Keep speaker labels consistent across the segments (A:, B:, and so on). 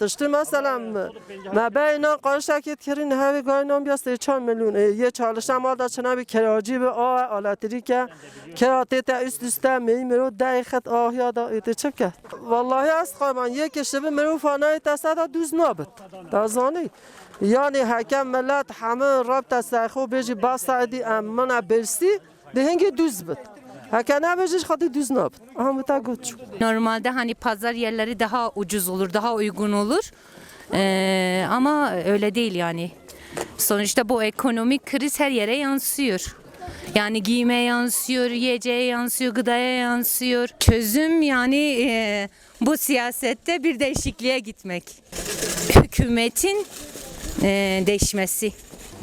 A: تشتی مثلا ما بینا قاشا که تیرین هاوی گاینام بیاسته چهار میلیون یه چالش هم آده چنابی کراجی به آه آلاتری که کراتی تا است استه می مرو دای خط آه یادا ایتی چه کرد والله است قایمان یک شبه مرو فانای تصدا دوز نابد. دازانی یعنی حکم ملت همه رابط سایخو بیجی باستا دی امنا برسی de hangi düz bit. Haka ne bejиш khati düz nab. Aha ta gutçu.
B: Normalde hani pazar yerleri daha ucuz olur, daha uygun olur. Ee, ama öyle değil yani. Sonuçta bu ekonomik kriz her yere yansıyor. Yani giyime yansıyor, yiyeceğe yansıyor, gıdaya yansıyor. Çözüm yani e, bu siyasette bir değişikliğe gitmek. Hükümetin e, değişmesi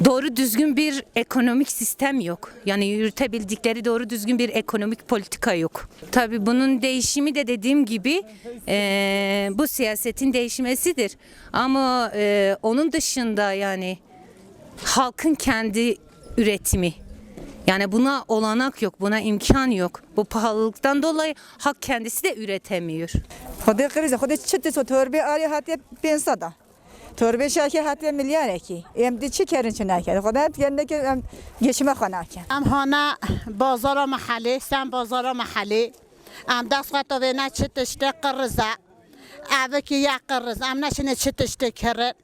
B: doğru düzgün bir ekonomik sistem yok. Yani yürütebildikleri doğru düzgün bir ekonomik politika yok. Tabii bunun değişimi de dediğim gibi e, bu siyasetin değişmesidir. Ama e, onun dışında yani halkın kendi üretimi. Yani buna olanak yok, buna imkan yok. Bu pahalılıktan dolayı halk kendisi de üretemiyor.
C: Hodel krizi, hodel çıtı torbe ari hatip pensada. تربی شاکی هاتی میلیاره کی ام دی چی کردن چه نکرد خدا گنده که گشمه خانه کرد
D: ام هانا بازار محلی سم بازار محلی ام دست قطع و نه چه تشته قرزه اوه که یک قرز ام نشنه چه تشته کرد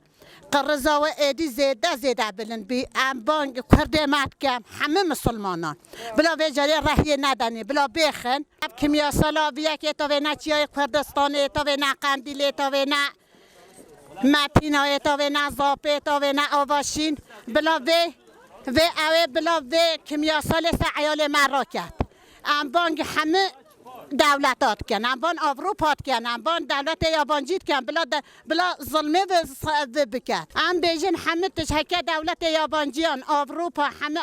D: قرزه و ایدی زیده زیده بلن بی. ام بانگ کرده کم همه مسلمانان. بلا به جاری رهی ندنی بلا بخن. اب کمیا سالا بیا که تو و نه چیای تو و نه قندیله تو و نه مپینای تا و نه زاپه تا و نه آواشین. بلا وی و اوه بلا وی کمیاسال سه عیال من را کرد. ام بانگ همه دولتات کن ام بان اروپات کن ام بان دولت یابانجیت کن بلا. بلا ظلمه و بکن ام بیجن همه تشکه دولت یابانجیان اروپا همه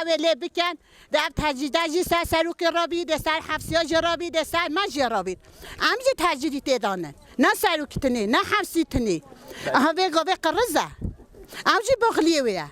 D: اوله بکن. در تجدیده جی سر سروک را بید سر حفظی را بید سر مجی را بید ام جی تجدید دانن نه سروک تنی نه حفظی تنی ها وی گوه قرزه ام جی بغلیه ویه